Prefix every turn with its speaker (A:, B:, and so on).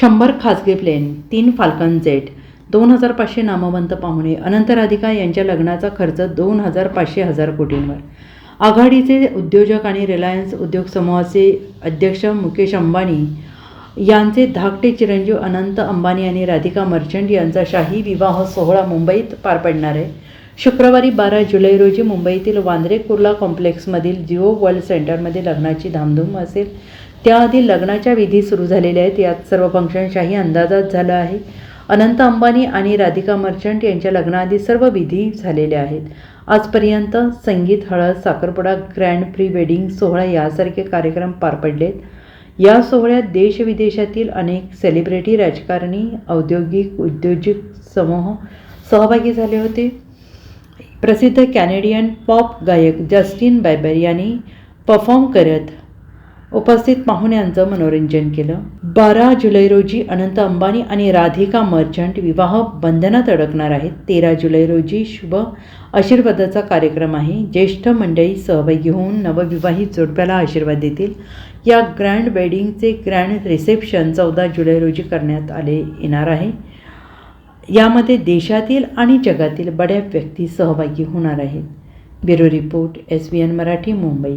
A: शंभर खाजगी प्लेन तीन फाल्कन जेट दोन हजार पाचशे नामवंत पाहुणे अनंत राधिका यांच्या लग्नाचा खर्च दोन हजार पाचशे हजार कोटींवर. आघाडीचे उद्योजक आणि रिलायन्स उद्योग समूहाचे अध्यक्ष मुकेश अंबानी यांचे धाकटे चिरंजीव अनंत अंबानी आणि राधिका मर्चंट यांचा शाही विवाह सोहळा मुंबईत पार पडणार आहे. शुक्रवारी बारा जुलै रोजी मुंबईतील वांद्रे कुर्ला कॉम्प्लेक्समधील जिओ वर्ल्ड सेंटरमध्ये लग्नाची धामधूम असेल. त्याआधी लग्नाच्या विधी सुरू झालेल्या आहेत. यात सर्व फंक्शनशाही अंदाजात झालं आहे. अनंत अंबानी आणि राधिका मर्चंट यांच्या लग्नाआधी सर्व विधी झालेल्या आहेत. आजपर्यंत संगीत हळद साखरपुडा ग्रँड प्री वेडिंग सोहळा यासारखे कार्यक्रम पार पडलेत. या सोहळ्यात देशविदेशातील अनेक सेलिब्रिटी राजकारणी औद्योगिक उद्योजक समूह सहभागी झाले होते. प्रसिद्ध कॅनेडियन पॉप गायक जस्टिन बायबर यांनी परफॉर्म करत उपस्थित पाहुण्यांचं मनोरंजन केलं. बारा जुलै रोजी अनंत अंबानी आणि राधिका मर्चंट विवाह बंधनात अडकणार आहेत. तेरा जुलै रोजी शुभ आशीर्वादाचा कार्यक्रम आहे. ज्येष्ठ मंडळी सहभागी होऊन नवविवाहित जोडप्याला आशीर्वाद देतील. या ग्रँड वेडिंगचे ग्रँड रिसेप्शन चौदा जुलै रोजी करण्यात आले येणार आहे. यामध्ये देशातील आणि जगातील बड्या व्यक्ती सहभागी होणार आहेत. Bureau report S B N Marathi Mumbai.